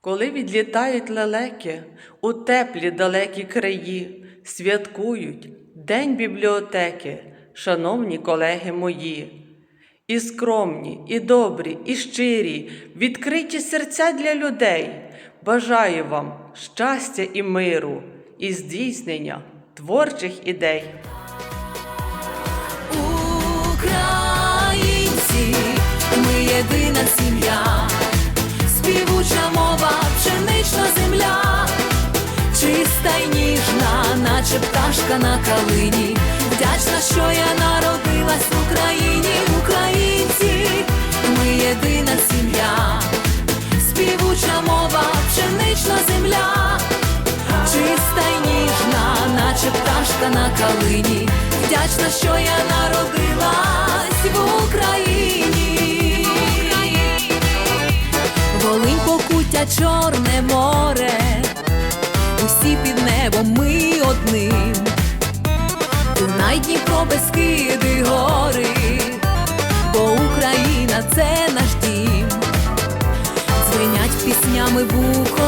Коли відлітають лелеки у теплі далекі краї, святкують День бібліотеки, шановні колеги мої. І скромні, і добрі, і щирі, відкриті серця для людей. Бажаю вам щастя і миру, і здійснення творчих ідей. Ніжна, наче пташка на калині. Вдячна, що я народилась в Україні, українці, ми єдина сім'я, співуча мова, пшенична земля, чиста й ніжна, наче пташка на калині. Вдячна, що я народилась в Україні. Волинь покуття, чорне море, усі під небом ми одним. Дунай, Дніпро, Бескиди, гори, бо Україна це наш дім. Дзвенять піснями буковинці,